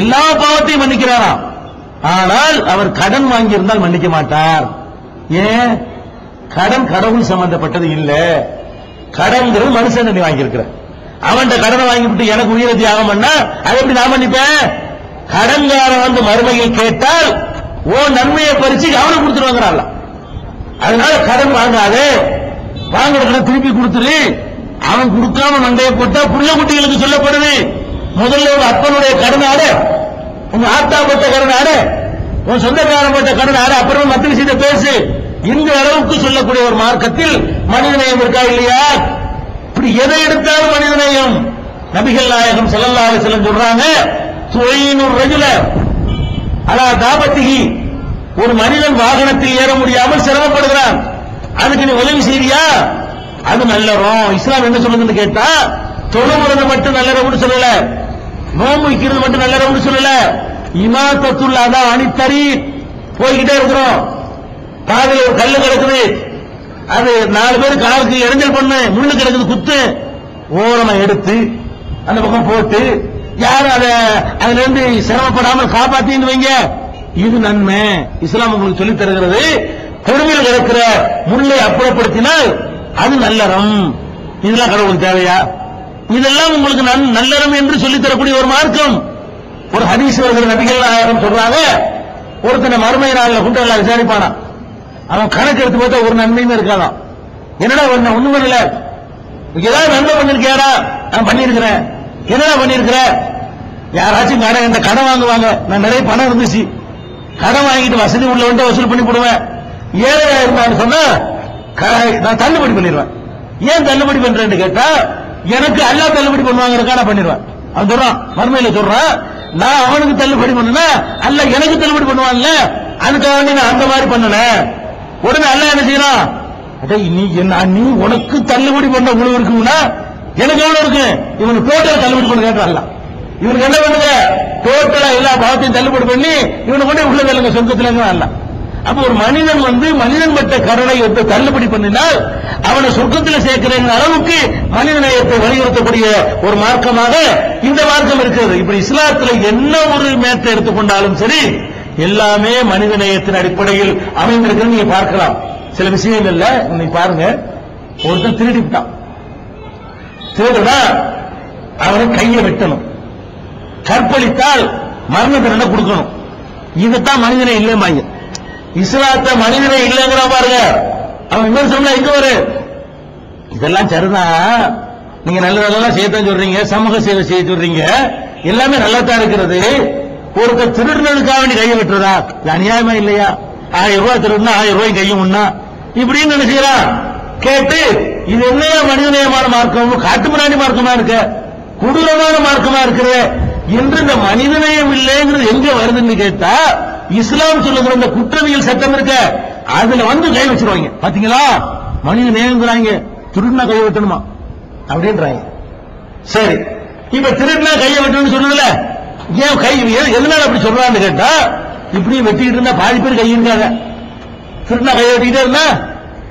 எல்லா பாவத்தையும் மன்னிக்கிறாராம். ஆனால் அவர் கடன் வாங்கியிருந்தால் மன்னிக்க மாட்டார். ஏன்? கடன் கடவுள் சம்பந்தப்பட்டது இல்ல. கடன்கிறது மனுஷன் நீ வாங்கியிருக்கிற அவன்கிட்ட கடனை வாங்கிவிட்டு எனக்கு உயிரை தியாகம் பண்ணா அதை எப்படி நான் மன்னிப்பேன்? கடன்காரன் வந்து மறுமையில் கேட்டால் ஓ நன்மையை பறிச்சு அவனுக்கு கொடுத்துருவாங்கிறாள் அதனால கடன் வாங்காதே. வாங்குற கடன் திருப்பி கொடுத்துரு. அவன் கொடுக்காம மண்டையை போட்டா புள்ள குட்டிகளுக்கு சொல்லப்படுது. முதல்ல உங்க அப்பனுடைய கடன் உங்க ஆத்தா போட்ட கடன் உன் சொந்தக்காரன் போட்ட கடன் ஆடு மத்திய விஷயத்தை பேசு. இந்த அளவுக்கு சொல்லக்கூடிய ஒரு மார்க்கத்தில் மனிதநேயம் இருக்கா இல்லையா? இப்படி எதை எடுத்தாலும் மனிதநேயம். நபிகள் நாயகம் ஸல்லல்லாஹு அலைஹி சொல்றாங்க துவையினுர் ரஜுல அலா தாபத்திகி ஒரு மனிதன் வாகனத்தில் ஏற முடியாமல் சிரமப்படுகிறான். அதுக்கு நீ உதவி செய்றியா? அது நல்லறோம். இஸ்லாம் என்ன சொல்லுதுன்னு கேட்டா தொழுகிறது மட்டும் நல்லறவுன்னு சொல்லல. நோம்பு வைக்கிறது மட்டும் நல்லறவுன்னு சொல்லல. இமாத்தத்துள்ள அதான் அணித்தறி போய்கிட்டே இருக்கிறோம். பாதையில் ஒரு கல்லு கிடக்குது. அது நாலு பேர் காலுக்கு இடைஞ்சல் பண்ணு முள்ளு கிடக்குது குத்து. ஓரமா எடுத்து அந்த பக்கம் போட்டு யாரும் அதை அதுல இருந்து சிரமப்படாமல் காப்பாத்தின்னு வைங்க. இது நன்மை. இஸ்லாம் உங்களுக்கு சொல்லித் தருகிறது. பொறுமையில் கிடக்கிற முள்ளை அப்புறப்படுத்தினால் அது நல்லறம் இதெல்லாம் கடவுளுக்கு தேவையா? இதெல்லாம் உங்களுக்கு நன்- நல்லறம் என்று சொல்லித்தரக்கூடிய ஒரு மார்க்கம். ஒரு ஹதீஸ் வருகிற நபிகள் நாயகம் சொல்றாங்க. ஒருத்தனை மறுமை நாளில் கொண்டு எல்லாம் விசாரிப்பானா? அவன் கணக்கு எடுத்து பார்த்தா ஒரு நன்மையுமே இருக்காதான். என்னடா ஒண்ணு ஒண்ணு பண்ணல. ஏதாவது நன்மை பண்ணிருக்கியாரா நான் பண்ணிருக்கிறேன் என்னடா பண்ணிருக்கிற? யாராச்சும் கடன் இந்த கடன் வாங்குவாங்க. நான் நிறைய பணம் இருந்துச்சு. கடன் வாங்கிட்டு வசதி உள்ள வந்து வசூல் பண்ணி போடுவேன். ஏழையா இருந்தான்னு சொன்னா க- நான் தள்ளுபடி பண்ணிடுவேன். ஏன் தள்ளுபடி பண்றேன்னு கேட்டா எனக்கு அல்லா தள்ளுபடி பண்ணுவாங்கிறக்கா பண்ணிடுவேன். அவன் சொல்றான் மறுமையில சொல்றான் நான் அவனுக்கு தள்ளுபடி பண்ணல அல்ல எனக்கு தள்ளுபடி பண்ணுவான்ல அதுக்காக வேண்டி நான் அந்த மாதிரி பண்ணல உடனே அல்ல என்ன செய்யறான் அடே நீ என்ன நீ உனக்கு தள்ளுபடி பண்ண உணவு இருக்குன்னா எனக்கு எவ்வளவு இருக்கு? இவனுக்கு டோட்டல் தள்ளுபடி பண்ண கேட்டான்ல இவனுக்கு என்ன பண்ணுங்க டோட்டலா எல்லா பாவத்தையும் தள்ளுபடி பண்ணி இவனை கொண்டு உள்ள வேலைங்க சொர்க்கத்துல அல்ல அப்ப ஒரு மனிதன் வந்து மனிதன் பட்ட கருணை எடுத்து தள்ளுபடி பண்ணினால் அவனை சொர்க்கத்தில் சேர்க்கிற அளவுக்கு மனித நேயத்தை வலியுறுத்தக்கூடிய ஒரு மார்க்கமாக இந்த மார்க்கம் இருக்கிறது. இப்படி இஸ்லாத்துல என்ன ஒரு மேத்தை எடுத்துக்கொண்டாலும் சரி எல்லாமே மனித நேயத்தின் அடிப்படையில் அமைந்திருக்கிறது. நீங்க பார்க்கலாம். சில விஷயங்கள்ல நீங்க பாருங்க. ஒருத்தன் திருடிவிட்டான் திருடுனா அவனை கையை வெட்டணும். கற்பழித்தால் மரண தண்டனை கொடுக்கணும். இதுதான் மனிதனை இல்லைம்பாங்க. இஸ்லாத்த மனிதனே இல்லைங்கிற பாருங்க. அவன் இன்னொரு சொன்னா எங்க வரு. இதெல்லாம் சரிதான் நீங்க நல்ல நல்லதெல்லாம் செய்யத்தான் சொல்றீங்க. சமூக சேவை செய்ய சொல்றீங்க. எல்லாமே நல்லதா இருக்கிறது. ஒருத்தர் திருடுனதுக்காக வேண்டி கையை விட்டுறதா? இது அநியாயமா இல்லையா? ஆயிரம் ரூபாய் திருடுனா ஆயிரம் ரூபாய் கையும் உண்ணா இப்படின்னு என்ன செய்யலாம் கேட்டு இது என்னையா மனிதநேயமான மார்க்கம்? காட்டு முன்னாடி மார்க்கமா இருக்க? கொடூரமான மார்க்கமா இருக்குது என்று இந்த மனிதநேயம் இல்லைங்கிறது எங்க வருதுன்னு கேட்டா இஸ்லாம் சொல்லுகிற இந்த குற்றவியல் சட்டம் இருக்க அதுல வந்து கை வச்சிருவாங்க. பாத்தீங்களா? மனித நேயங்கிறாங்க. திருடுனா கை வெட்டணுமா? அப்படின்றாங்க. சரி. இப்ப திருடுனா கையை வெட்டணும்னு சொன்னதுல ஏன் கை எதனால அப்படி சொல்றான்னு கேட்டா இப்படி வெட்டிக்கிட்டு இருந்தா பாதி பேர் கை திருடினா திருடுனா கை வெட்டிக்கிட்டே இருந்தா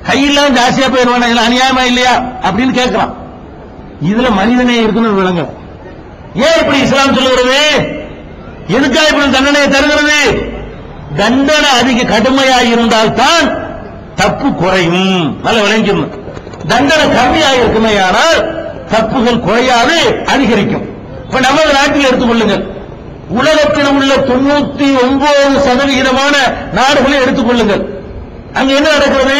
கை இல்லாம ஜாஸ்தியா போயிருவானா? இதுல அநியாயமா இல்லையா? அப்படின்னு கேட்கிறான். இதுல மனிதனே இருக்குன்னு விளங்க ஏன் இப்படி இஸ்லாம் சொல்லுகிறது? எதுக்காக இப்படி தண்டனையை தருகிறது? தண்டனை அதிக கடுமையாக இருந்தால்தான் தப்பு குறையும். நல்ல விளங்கிக்கணும் தண்டனை கம்மியாக இருக்குமேயானால் தப்புகள் குறையாது அதிகரிக்கும். இப்ப நமது நாட்டில் எடுத்துக்கொள்ளுங்கள் உலகத்தில் உள்ள தொண்ணூத்தி ஒன்பது சதவிகிதமான நாடுகளை எடுத்துக்கொள்ளுங்கள் அங்க என்ன நடக்கிறது?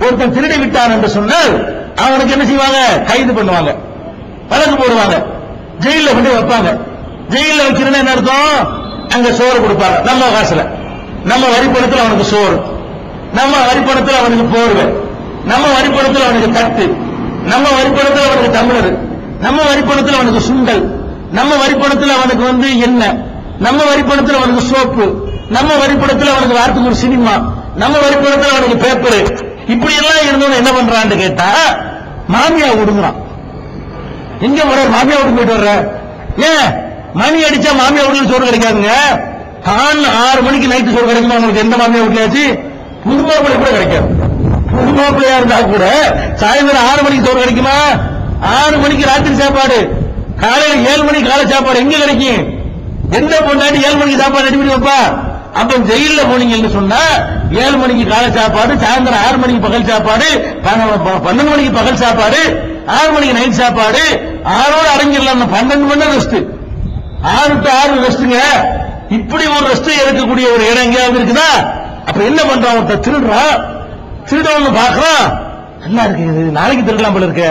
ஒருத்தன் திருடி விட்டான் என்று சொன்னால் அவனுக்கு என்ன செய்வாங்க? கைது பண்ணுவாங்க. வழக்கு போடுவாங்க. ஜெயில கொண்டு வைப்பாங்க. ஜெயில வைக்கிறதுன்னா என்ன அர்த்தம்? அங்க சோறு கொடுப்பாங்க. நம்ம காசுல. நம்ம வரிப்பணத்தில் அவனுக்கு சோறு. நம்ம வரிப்பணத்தில் அவனுக்கு போர்வை. நம்ம வரிப்பணத்தில் அவனுக்கு தட்டு. நம்ம வரிப்பணத்தில் அவனுக்கு தமிழர் நம்ம வரிப்பணத்தில் அவனுக்கு சுண்டல். நம்ம வரிப்பணத்தில் அவனுக்கு வந்து எண்ணெய். நம்ம வரிப்பணத்தில் அவனுக்கு சோப்பு. நம்ம வரிப்பணத்தில் அவனுக்கு வாரத்துக்கு ஒரு சினிமா. நம்ம வரிப்பணத்தில் அவனுக்கு பேப்பர். இப்படி எல்லாம் இருந்தவன் என்ன பண்றான்னு கேட்டா மாமியா விடுங்கிறான் எங்க வர மாமியா விட்டு போயிட்டு வர்ற? ஏன்? மணி அடிச்சா மாமியா விடுன்னு சோறு கிடைக்காதுங்க. காலில் ஆறு மணிக்கு நைட்டு சோறு கிடைக்குமா? உங்களுக்கு எந்த மாமியா வீட்லயாச்சு புது மாப்பிள்ளை கூட கிடைக்காது. புது மாப்பிள்ளையா இருந்தா கூட சாயந்தரம் ஆறு மணிக்கு சோறு கிடைக்குமா? ஆறு மணிக்கு ராத்திரி சாப்பாடு. காலையில் ஏழு மணிக்கு காலை சாப்பாடு எங்க கிடைக்கும்? எந்த பொண்டாட்டி ஏழு மணிக்கு சாப்பாடு ரெடி பண்ணி வைப்பா? அப்ப ஜெயில போனீங்கன்னு சொன்னா ஏழு மணிக்கு காலை சாப்பாடு சாயந்தரம் ஆறு மணிக்கு பகல் சாப்பாடு பன்னெண்டு மணிக்கு பகல் சாப்பாடு ஆறு மணிக்கு நைட் சாப்பாடு. ஆறோட அடங்கிடலாம் பன்னெண்டு மணி ரெஸ்ட் ஆறு டு ஆறு ரெஸ்ட்டுங்க இப்படி ஒரு ரெஸ்ட் எடுக்கக்கூடிய ஒரு இடம் எங்கேயாவது இருக்குதா? அப்ப என்ன பண்றான் ஒருத்தன்? திருடுறான். திருடவங்க பாக்குறான் நல்லா இருக்கு இது? நாளைக்கு திருடலாம் போல இருக்கு.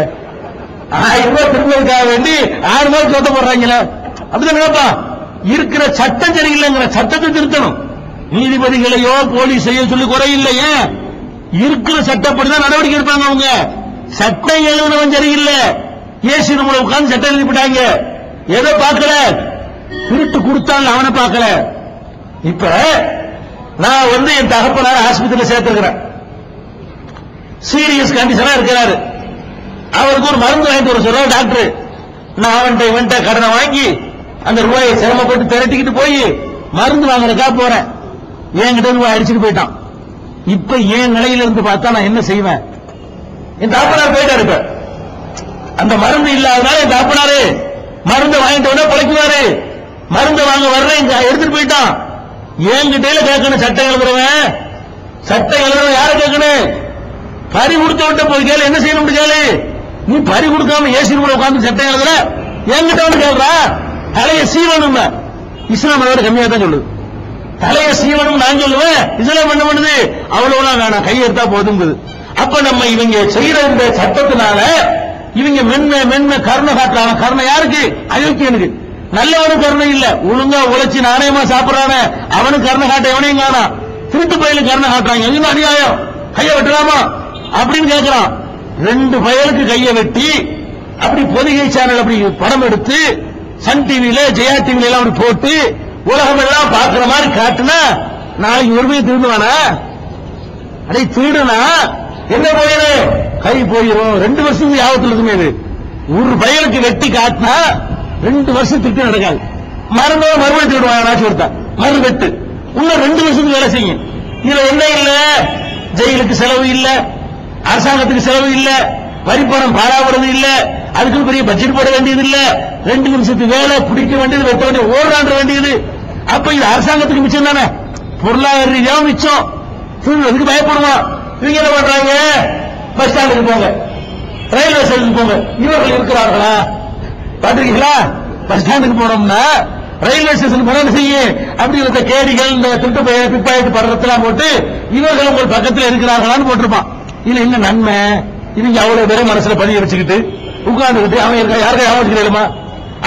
ஆயிரம் ரூபாய் திருடுறதுக்காக வேண்டி ஆயிரம் ரூபாய் சொத்த போடுறாங்களே. அப்படிதான் நினைப்பா. இருக்கிற சட்டம் சரியில்லைங்கிற சட்டத்தை திருத்தணும். நீதிபதிகளையோ போலீஸையோ சொல்லி குறையில்லையே இருக்கிற சட்டப்படிதான் நடவடிக்கை எடுப்பாங்க அவங்க. சட்டம் எழுதுனவன் சரியில்லை. ஏசி நம்மளை உட்கார்ந்து சட்டம் எழுதிவிட்டாங்க ஏதோ எதை பார்க்கல. திருட்டு கொடுத்தாலும் அவனை பார்க்கல. இப்ப நான் வந்து என் தகப்பனார் ஆஸ்பத்திரியில் சேர்த்திருக்கிறேன். சீரியஸ் கண்டிஷனா இருக்கிறாரு. அவருக்கு ஒரு மருந்து வாங்கிட்டு வர சொல்ற டாக்டர். நான் அவன்கிட்ட இவன்கிட்ட கடனை வாங்கி அந்த ரூபாயை சிரமப்பட்டு திரட்டிக்கிட்டு போய் மருந்து வாங்குறதுக்கா போறேன். என்கிட்ட ரூபாய் அடிச்சுட்டு போயிட்டான். இப்ப என் நிலையில இருந்து பார்த்தா நான் என்ன செய்வேன்? என் தாப்பனார் போயிட்டாரு இப்ப. அந்த மருந்து இல்லாதனால என் தாப்பனாரு மருந்து வாங்கிட்டு உடனே பிழைக்குவாரு. மருந்து வாங்க வர்றேன் எடுத்துட்டு போயிட்டான். என்கிட்ட கேட்கணும் சட்டம் எழுதுறவன். சட்டம் எழுதுறவன் யாரை கேட்கணும்? பறி கொடுத்து விட்ட போய் கேளு என்ன செய்யணும் கேளு? நீ பறி கொடுக்காம ஏசி ரூம்ல உட்காந்து சட்டம் எழுதுற? என்கிட்ட வந்து கேள்றா? தலைய சீவனும் இஸ்லாம் அதோட கம்மியா தான் சொல்லுது. தலைய சீவனும் நான் சொல்லுவேன். இஸ்லாம் என்ன பண்ணுது? அவ்வளவுலாம் வேணாம் கையெடுத்தா போதுங்குது. அப்ப நம்ம இவங்க செய்யற இந்த சட்டத்தினால இவங்க மென்ம மென்ம கருணை காட்டுறாங்க. கருணை யாருக்கு? அயோக்கியனுக்கு. நல்லவனுக்கு கருணை இல்ல. ஒழுங்கா உழைச்சி நாணயமா சாப்பிடறானே. அவனுக்கு கருணை காட்ட எவனையும் காணா. திருட்டு பயிலுக்கு கருணை காட்டுறாங்க. என்ன அநியாயம்? கைய வெட்டலாமா? அப்படின்னு கேட்கிறான் ரெண்டு பயலுக்கு கைய வெட்டி அப்படி பொதிகை சேனல் அப்படி படம் எடுத்து சன் டிவியில ஜெயா டிவில எல்லாம் அப்படி போட்டு உலகம் எல்லாம் பாக்குற மாதிரி காட்டுனா நாளைக்கு ஒருமையை திருடுவானா அதை திருடுனா? என்ன போயிரு கை போயிடும் ரெண்டு வருஷத்துக்கு யாபத்தில் இருக்குமே இது. ஒரு பயலுக்கு வெட்டி காட்டினா ரெண்டு வருஷத்துக்கு நடக்காது. மருந்து மறுபடியும் திருடுவாங்க நாச்சு ஒருத்தா மறு வெட்டு இன்னும் ரெண்டு வருஷத்துக்கு வேலை செய்யும். இதுல என்ன இல்ல? ஜெயிலுக்கு செலவு இல்ல. அரசாங்கத்துக்கு செலவு இல்ல. வரிப்பணம் பாழாவது இல்ல. அதுக்கு பெரிய பட்ஜெட் போட வேண்டியது இல்ல. ரெண்டு நிமிஷத்துக்கு வேலை பிடிக்க வேண்டியது வெட்ட வேண்டியது ஓடாண்ட வேண்டியது. அப்ப இது அரசாங்கத்துக்கு மிச்சம் தானே? பொருளாதார ரீதியாக மிச்சம். அதுக்கு பயப்படுவான் இவங்க என்ன பண்றாங்க? பஸ் ஸ்டாண்டுக்கு போங்க. ரயில்வே ஸ்டேஷனுக்கு போங்க. இவர்கள் இருக்கிறார்களா? பாத்திருக்கீங்களா? பஸ் ஸ்டாண்டுக்கு போனோம்னா ரயில்வே ஸ்டேஷன் போனா என்ன செய்யும் அப்படி இருக்க கேடிகள் இந்த திருட்டு பய பிப்பாயிட்டு படுறதெல்லாம் போட்டு இவர்கள் உங்கள் பக்கத்தில் இருக்கிறார்களான்னு போட்டிருப்பான். இதுல என்ன நன்மை? இவங்க அவ்வளவு பேரும் மனசுல பதிய வச்சுக்கிட்டு உட்கார்ந்துக்கிட்டு அவன் இருக்கா யாருக்கா ஏமாற்றிக்கிறேமா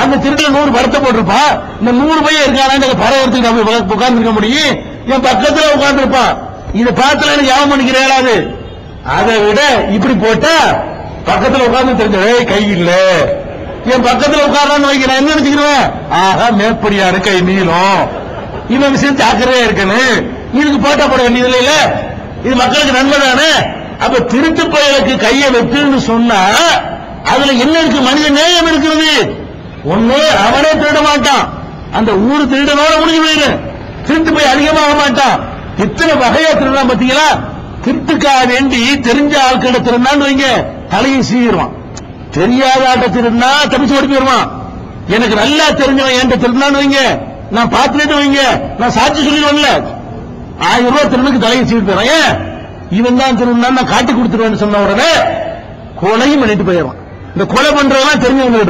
அந்த திருட்டுல நூறு படத்தை போட்டிருப்பான். இந்த நூறு பையன் இருக்கானா பரவத்துக்கு நம்ம உட்கார்ந்துருக்க முடியும்? என் பக்கத்துல உட்கார்ந்துருப்பான். இதை பார்த்துல எனக்கு யாபம் பண்ணிக்கிறேன் அதை விட இப்படி போட்டா பக்கத்துல உட்கார்ந்து தெரிஞ்ச கை இல்லை. என் பக்கத்துல உட்காரான்னு வைக்க நான் என்ன நினைச்சுக்கிறேன்? ஆகா மேற்படியாரு கை நீளம். இவன் விஷயம் ஜாக்கிரதையா இருக்கணும் இதுக்கு போட்டா போட வேண்டியது இல்ல இது மக்களுக்கு நன்மை தானே அப்ப திருட்டு பயலுக்கு கையை வெட்டுன்னு சொன்னா அதுல என்ன இருக்கு? மனித நேயம் இருக்கிறது. ஒண்ணு அவனே திருட மாட்டான். அந்த ஊர் திருடனோட முடிஞ்சு போயிரு. திருட்டு போய் அதிகமாக மாட்டான். இத்தனை வகையா திருடலாம் பாத்தீங்களா? திருட்டுக்காக வேண்டி தெரிஞ்ச ஆட்கிட்ட திருடான்னு வைங்க தலையை சீவிடுவான். தெரியாத ஆட்ட திருடினா தப்பிச்சு ஓடி போயிருவான் எனக்கு நல்லா தெரிஞ்சவன் என்கிட்ட திருடினான்னு வைங்க. நான் பார்த்துட்டு வைங்க. நான் சாட்சி சொல்லிடுவேன்ல. ஆயிரம் ரூபாய் திருமணக்கு தலையை சீட்டு போறேன் ஏன்? இவன் தான் திருந்தான் நான் காட்டி கொடுத்துருவேன்னு சொன்ன உடனே கொலையும் பண்ணிட்டு போயிடுவான். இந்த கொலை பண்றதெல்லாம் தெரிஞ்சவங்க